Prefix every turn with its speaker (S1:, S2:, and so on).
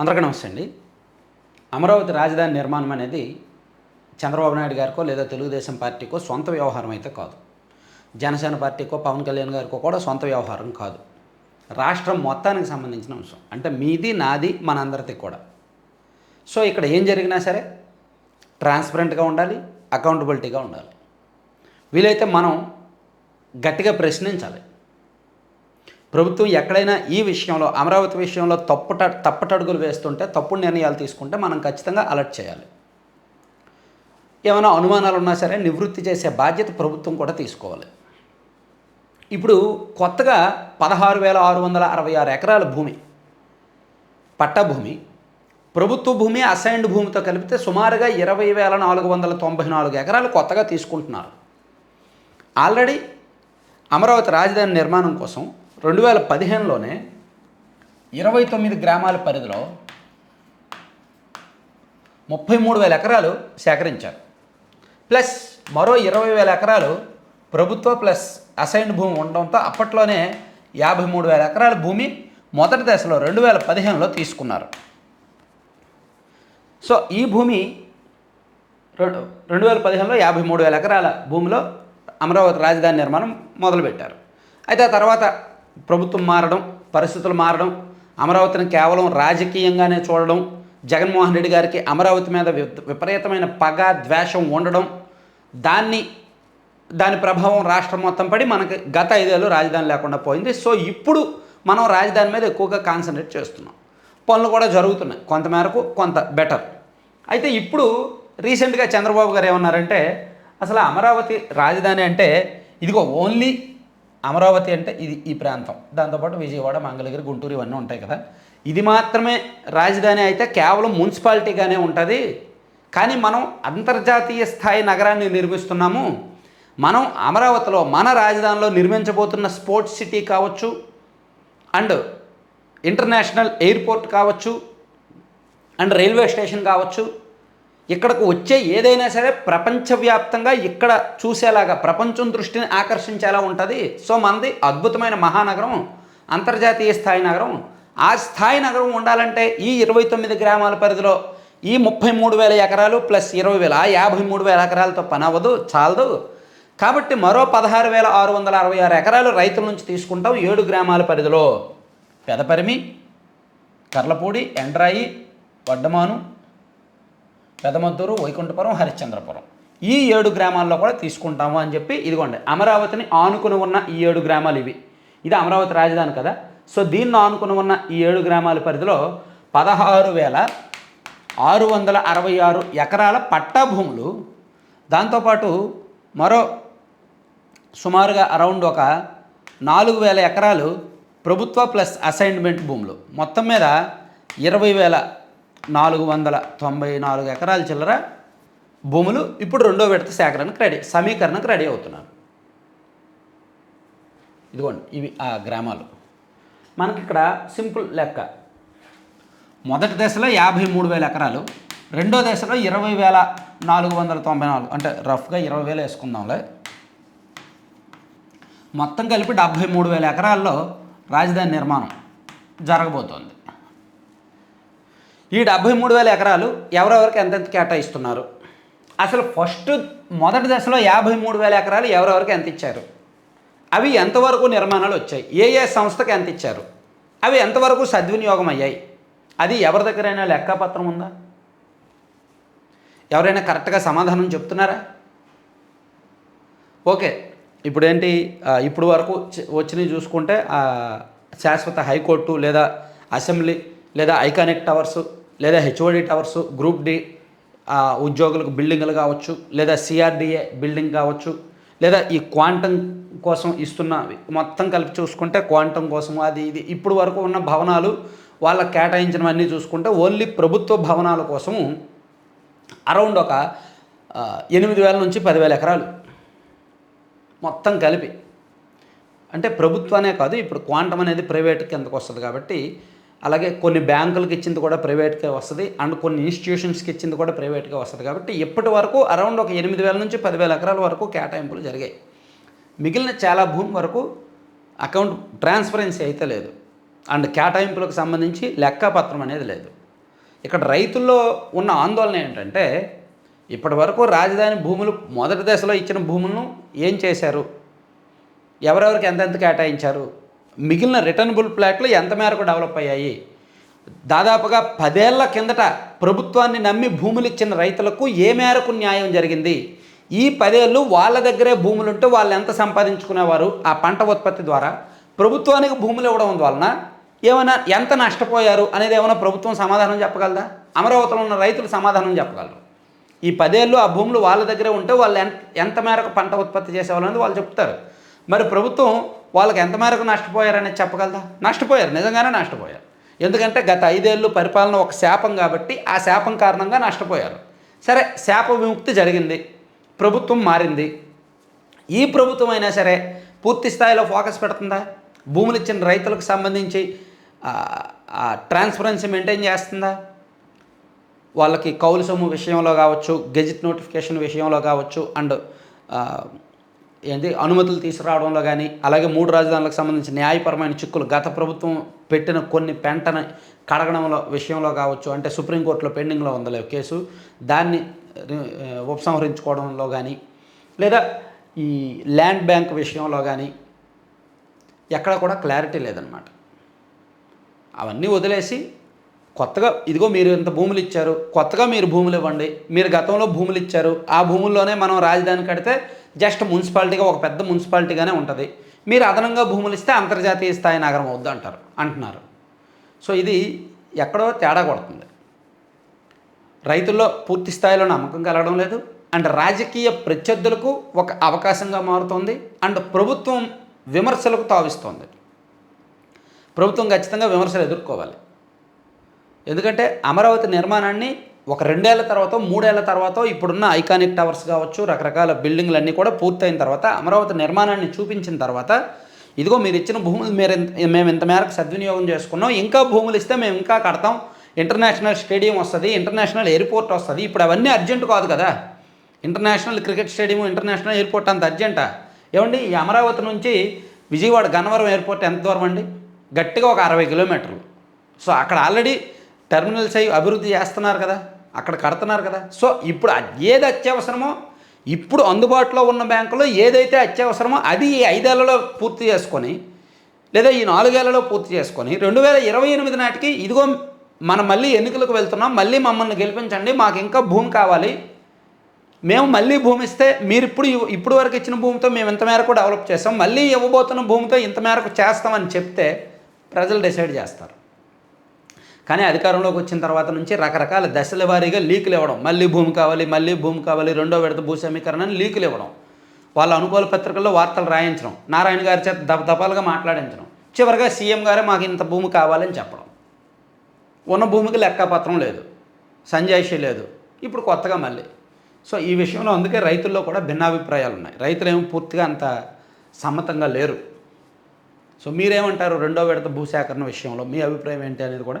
S1: అందరికీ నమస్తే అండి. అమరావతి రాజధాని నిర్మాణం అనేది చంద్రబాబు నాయుడు గారికో లేదా తెలుగుదేశం పార్టీకో సొంత వ్యవహారం అయితే కాదు. జనసేన పార్టీకో పవన్ కళ్యాణ్ గారికో కూడా సొంత వ్యవహారం కాదు. రాష్ట్రం మొత్తానికి సంబంధించిన అంశం. అంటే మీది నాది మనందరిది కూడా. సో ఇక్కడ ఏం జరిగినా సరే ట్రాన్స్పరెంట్గా ఉండాలి అకౌంటబిలిటీగా ఉండాలి. వీలైతే మనం గట్టిగా ప్రశ్నించాలి. ప్రభుత్వం ఎక్కడైనా ఈ విషయంలో అమరావతి విషయంలో తప్పుట తప్పటడుగులు వేస్తుంటే తప్పుడు నిర్ణయాలు తీసుకుంటే మనం ఖచ్చితంగా అలర్ట్ చేయాలి. ఏమైనా అనుమానాలు ఉన్నా సరే నివృత్తి చేసే బాధ్యత ప్రభుత్వం కూడా తీసుకోవాలి. ఇప్పుడు కొత్తగా పదహారు వేల ఆరు వందల అరవై ఆరు ఎకరాల భూమి పట్టా భూమి ప్రభుత్వ భూమి అసైన్డ్ భూమితో కలిపితే సుమారుగా ఇరవై వేల నాలుగు వందల తొంభై నాలుగు ఎకరాలు కొత్తగా తీసుకుంటున్నారు. ఆల్రెడీ అమరావతి రాజధాని నిర్మాణం కోసం రెండు వేల పదిహేనులోనే ఇరవై తొమ్మిది గ్రామాల పరిధిలో ముప్పై మూడు వేల ఎకరాలు సేకరించారు. ప్లస్ మరో ఇరవై వేల ఎకరాలు ప్రభుత్వ ప్లస్ అసైన్డ్ భూమి ఉండడంతో అప్పట్లోనే యాభై మూడు వేల ఎకరాల భూమి మొదటి దశలో రెండు వేల పదిహేనులో తీసుకున్నారు. సో ఈ భూమి రెండు రెండు వేల పదిహేనులో యాభై మూడు వేల ఎకరాల భూమిలో అమరావతి రాజధాని నిర్మాణం మొదలుపెట్టారు. అయితే ఆ తర్వాత ప్రభుత్వం మారడం పరిస్థితులు మారడం అమరావతిని కేవలం రాజకీయంగానే చూడడం జగన్మోహన్ రెడ్డి గారికి అమరావతి మీద విపరీతమైన పగ ద్వేషం ఉండడం దాన్ని దాని ప్రభావం రాష్ట్రం మొత్తం పడి మనకి గత ఐదేళ్ళు రాజధాని లేకుండా పోయింది. సో ఇప్పుడు మనం రాజధాని మీద ఎక్కువగా కాన్సన్ట్రేట్ చేస్తున్నాం. పనులు కూడా జరుగుతున్నాయి. కొంతమేరకు కొంత బెటర్ అయితే ఇప్పుడు రీసెంట్గా చంద్రబాబు గారు ఏమన్నారంటే అసలు అమరావతి రాజధాని అంటే ఇదిగో ఓన్లీ అమరావతి అంటే ఇది ఈ ప్రాంతం. దాంతోపాటు విజయవాడ మంగళగిరి గుంటూరు ఇవన్నీ ఉంటాయి కదా. ఇది మాత్రమే రాజధాని అయితే కేవలం మున్సిపాలిటీగానే ఉంటుంది. కానీ మనం అంతర్జాతీయ స్థాయి నగరాన్ని నిర్మిస్తున్నాము. మనం అమరావతిలో మన రాజధానిలో నిర్మించబోతున్న స్పోర్ట్స్ సిటీ కావచ్చు అండ్ ఇంటర్నేషనల్ ఎయిర్పోర్ట్ కావచ్చు అండ్ రైల్వే స్టేషన్ కావచ్చు ఇక్కడకు వచ్చే ఏదైనా సరే ప్రపంచవ్యాప్తంగా ఇక్కడ చూసేలాగా ప్రపంచం దృష్టిని ఆకర్షించేలా ఉంటుంది. సో మనది అద్భుతమైన మహానగరం అంతర్జాతీయ స్థాయి నగరం. ఆ స్థాయి నగరం ఉండాలంటే ఈ ఇరవై తొమ్మిది గ్రామాల పరిధిలో ఈ ముప్పై మూడు వేల ఎకరాలు ప్లస్ ఇరవై వేల ఆ యాభై మూడు వేల ఎకరాలతో పని అవ్వదు చాలదు. కాబట్టి మరో పదహారు వేల ఆరు వందల అరవై ఆరు ఎకరాలు రైతుల నుంచి తీసుకుంటాం ఏడు గ్రామాల పరిధిలో. పెదపరిమి కర్లపూడి ఎండ్రాయి వడ్డమాను పెదమద్దూరు వైకుంఠపురం హరిశ్చంద్రపురం. ఈ ఏడు గ్రామాల్లో కూడా తీసుకుంటాము అని చెప్పి ఇదిగోండి అమరావతిని ఆనుకుని ఉన్న ఈ ఏడు గ్రామాలు ఇవి. ఇది అమరావతి రాజధాని కదా. సో దీన్ని ఆనుకుని ఉన్న ఈ ఏడు గ్రామాల పరిధిలో పదహారు వేల ఆరు వందల అరవై ఆరు ఎకరాల పట్టా భూములు దాంతోపాటు మరో సుమారుగా అరౌండ్ ఒక నాలుగు వేల ఎకరాలు ప్రభుత్వ ప్లస్ అసైన్మెంట్ భూములు. మొత్తం మీద ఇరవై వేల నాలుగు వందల తొంభై నాలుగు ఎకరాల చిల్లర భూములు ఇప్పుడు రెండో విడత సేకరణకు రెడీ సమీకరణకు రెడీ అవుతున్నారు. ఇదిగోండి ఇవి ఆ గ్రామాలు. మనకి ఇక్కడ సింపుల్ లెక్క. మొదటి దశలో యాభై మూడు వేల ఎకరాలు రెండో దశలో ఇరవై వేల నాలుగు వందల తొంభై నాలుగు అంటే రఫ్గా ఇరవై వేలు వేసుకుందాంలే. మొత్తం కలిపి డెబ్భై మూడు వేల ఎకరాల్లో రాజధాని నిర్మాణం జరగబోతోంది. ఈ డెబ్భై మూడు వేల ఎకరాలు ఎవరెవరికి ఎంతెంత కేటాయిస్తున్నారు? అసలు ఫస్ట్ మొదటి దశలో యాభై మూడు వేల ఎకరాలు ఎవరెవరికి ఎంత ఇచ్చారు? అవి ఎంతవరకు నిర్మాణాలు వచ్చాయి? ఏ ఏ సంస్థకి ఎంత ఇచ్చారు? అవి ఎంతవరకు సద్వినియోగం అయ్యాయి? అది ఎవరి దగ్గరైనా లెక్కపత్రం ఉందా? ఎవరైనా కరెక్ట్గా సమాధానం చెప్తున్నారా? ఓకే ఇప్పుడు ఏంటి ఇప్పుడు వరకు వచ్చినవి చూసుకుంటే శాశ్వత హైకోర్టు లేదా అసెంబ్లీ లేదా ఐకానిక్ టవర్స్ లేదా హెచ్ఓడి టవర్స్ గ్రూప్ డి ఉద్యోగులకు బిల్డింగ్లు కావచ్చు లేదా సిఆర్డిఏ బిల్డింగ్ కావచ్చు లేదా ఈ క్వాంటం కోసం ఇస్తున్న మొత్తం కలిపి చూసుకుంటే క్వాంటం కోసం అది ఇది. ఇప్పుడు వరకు ఉన్న భవనాలు వాళ్ళకి కేటాయించినవన్నీ చూసుకుంటే ఓన్లీ ప్రభుత్వ భవనాల కోసము అరౌండ్ ఒక ఎనిమిది వేల నుంచి పదివేల ఎకరాలు మొత్తం కలిపి. అంటే ప్రభుత్వమే కాదు ఇప్పుడు క్వాంటం అనేది ప్రైవేట్ కిందకు వస్తుంది కాబట్టి అలాగే కొన్ని బ్యాంకులకు ఇచ్చింది కూడా ప్రైవేట్గా వస్తుంది అండ్ కొన్ని ఇన్స్టిట్యూషన్స్కి ఇచ్చింది కూడా ప్రైవేట్గా వస్తుంది. కాబట్టి ఇప్పటి వరకు అరౌండ్ ఒక ఎనిమిది వేల నుంచి పదివేల ఎకరాల వరకు కేటాయింపులు జరిగాయి. మిగిలిన చాలా భూమి వరకు అకౌంట్ ట్రాన్స్పరెన్సీ అయితే లేదు. అండ్ కేటాయింపులకు సంబంధించి లెక్కపత్రం అనేది లేదు. ఇక్కడ రైతుల్లో ఉన్న ఆందోళన ఏంటంటే ఇప్పటి వరకు రాజధాని భూములు మొదటి దశలో ఇచ్చిన భూములను ఏం చేశారు? ఎవరెవరికి ఎంతెంత కేటాయించారు? మిగిలిన రిటర్నబుల్ ప్లాట్లు ఎంత మేరకు డెవలప్ అయ్యాయి? దాదాపుగా పదేళ్ళ కిందట ప్రభుత్వాన్ని నమ్మి భూములు ఇచ్చిన రైతులకు ఏ మేరకు న్యాయం జరిగింది? ఈ పదేళ్ళు వాళ్ళ దగ్గరే భూములు ఉంటే వాళ్ళు ఎంత సంపాదించుకునేవారు? ఆ పంట ఉత్పత్తి ద్వారా ప్రభుత్వానికి భూములు ఇవ్వడం వలన ఏమైనా ఎంత నష్టపోయారు అనేది ఏమైనా ప్రభుత్వం సమాధానం చెప్పగలదా? అమరావతిలో ఉన్న రైతులు సమాధానం చెప్పగలరు. ఈ పదేళ్ళు ఆ భూములు వాళ్ళ దగ్గరే ఉంటే వాళ్ళు ఎంత ఎంత మేరకు పంట ఉత్పత్తి చేసేవాళ్ళు అనేది వాళ్ళు చెప్తారు. మరి ప్రభుత్వం వాళ్ళకి ఎంత మేరకు నష్టపోయారనేది చెప్పగలదా? నష్టపోయారు నిజంగానే నష్టపోయారు. ఎందుకంటే గత ఐదేళ్ళు పరిపాలన ఒక శాపం కాబట్టి ఆ శాపం కారణంగా నష్టపోయారు. సరే శాప విముక్తి జరిగింది ప్రభుత్వం మారింది. ఈ ప్రభుత్వం అయినా సరే పూర్తి స్థాయిలో ఫోకస్ పెడుతుందా? భూములు ఇచ్చిన రైతులకు సంబంధించి ట్రాన్స్పరెన్సీ మెయింటైన్ చేస్తుందా? వాళ్ళకి కౌలు సొమ్ము విషయంలో కావచ్చు గెజిట్ నోటిఫికేషన్ విషయంలో కావచ్చు అండ్ ఏంటి అనుమతులు తీసుకురావడంలో కానీ అలాగే మూడు రాజధానులకు సంబంధించి న్యాయపరమైన చిక్కులు గత ప్రభుత్వం పెట్టిన కొన్ని పెంటను కడగడంలో విషయంలో కావచ్చు అంటే సుప్రీంకోర్టులో పెండింగ్లో ఉందలే కేసు దాన్ని ఉపసంహరించుకోవడంలో కానీ లేదా ఈ ల్యాండ్ బ్యాంక్ విషయంలో కానీ ఎక్కడ కూడా క్లారిటీ లేదనమాట అవన్నీ వదిలేసి కొత్తగా ఇదిగో మీరు ఇంత భూములు ఇచ్చారు కొత్తగా మీరు భూములు ఇవ్వండి మీరు గతంలో భూములు ఇచ్చారు ఆ భూముల్లోనే మనం రాజధాని కడితే జస్ట్ మున్సిపాలిటీగా ఒక పెద్ద మున్సిపాలిటీగానే ఉంటుంది. మీరు అదనంగా భూములు ఇస్తే అంతర్జాతీయ స్థాయి నగరం అవుద్దు అంటారు అంటున్నారు. సో ఇది ఎక్కడో తేడా కొడుతుంది. రైతుల్లో పూర్తి స్థాయిలో నమ్మకం కలగడం లేదు. అండ్ రాజకీయ ప్రత్యర్థులకు ఒక అవకాశంగా మారుతోంది. అండ్ ప్రభుత్వం విమర్శలకు తావిస్తోంది. ప్రభుత్వం ఖచ్చితంగా విమర్శలు ఎదుర్కోవాలి. ఎందుకంటే అమరావతి నిర్మాణాన్ని ఒక రెండేళ్ళ తర్వాత మూడేళ్ళ తర్వాత ఇప్పుడున్న ఐకానిక్ టవర్స్ కావచ్చు రకరకాల బిల్డింగ్లు అన్నీ కూడా పూర్తయిన తర్వాత అమరావతి నిర్మాణాన్ని చూపించిన తర్వాత ఇదిగో మీరు ఇచ్చిన భూములు మీరు ఇంత- మేము ఇంత మేరకు సద్వినియోగం చేసుకున్నాం ఇంకా భూములు ఇస్తే మేము ఇంకా కడతాం ఇంటర్నేషనల్ స్టేడియం వస్తుంది ఇంటర్నేషనల్ ఎయిర్పోర్ట్ వస్తుంది ఇప్పుడు అవన్నీ అర్జెంట్ కాదు కదా. International cricket stadium international airport అంత అర్జెంటా ఏమండి ఈ అమరావతి నుంచి విజయవాడ గన్నవరం ఎయిర్పోర్ట్ ఎంత దూరం అండి? గట్టిగా ఒక అరవై కిలోమీటర్లు. సో అక్కడ ఆల్రెడీ టెర్మినల్స్ అవి అభివృద్ధి చేస్తున్నారు కదా. అక్కడ కడుతున్నారు కదా. సో ఇప్పుడు ఏది అత్యవసరమో ఇప్పుడు అందుబాటులో ఉన్న బ్యాంకులో ఏదైతే అత్యవసరమో అది ఈ ఐదేళ్ళలో పూర్తి చేసుకొని లేదా ఈ నాలుగేళ్ళలో పూర్తి చేసుకొని రెండు వేల ఇరవై ఎనిమిది నాటికి ఇదిగో మనం మళ్ళీ ఎన్నికలకు వెళ్తున్నాం మళ్ళీ మమ్మల్ని గెలిపించండి మాకు ఇంకా భూమి కావాలి. మేము మళ్ళీ భూమి ఇస్తే మీరు ఇప్పుడు ఇప్పుడు వరకు ఇచ్చిన భూమితో మేము ఇంత మేరకు డెవలప్ చేస్తాం మళ్ళీ ఇవ్వబోతున్న భూమితో ఇంత మేరకు చేస్తామని చెప్తే ప్రజలు డిసైడ్ చేస్తారు. కానీ అధికారంలోకి వచ్చిన తర్వాత నుంచి రకరకాల దశల వారీగా లీకులు ఇవ్వడం మళ్ళీ భూమి కావాలి మళ్ళీ భూమి కావాలి రెండో విడత భూ లీకులు ఇవ్వడం వాళ్ళ అనుకూల పత్రికల్లో వార్తలు రాయించడం నారాయణ గారి చేత దపదపాలుగా మాట్లాడించడం చివరిగా సీఎం గారే మాకు ఇంత భూమి కావాలని చెప్పడం. ఉన్న భూమికి లెక్కపత్రం లేదు సంజాయిషి లేదు ఇప్పుడు కొత్తగా మళ్ళీ. సో ఈ విషయంలో అందుకే రైతుల్లో కూడా భిన్నాభిప్రాయాలు ఉన్నాయి. రైతులు ఏమి పూర్తిగా అంత సమ్మతంగా లేరు. సో మీరేమంటారు రెండో విడత భూసేకరణ విషయంలో? మీ అభిప్రాయం ఏంటి అనేది కూడా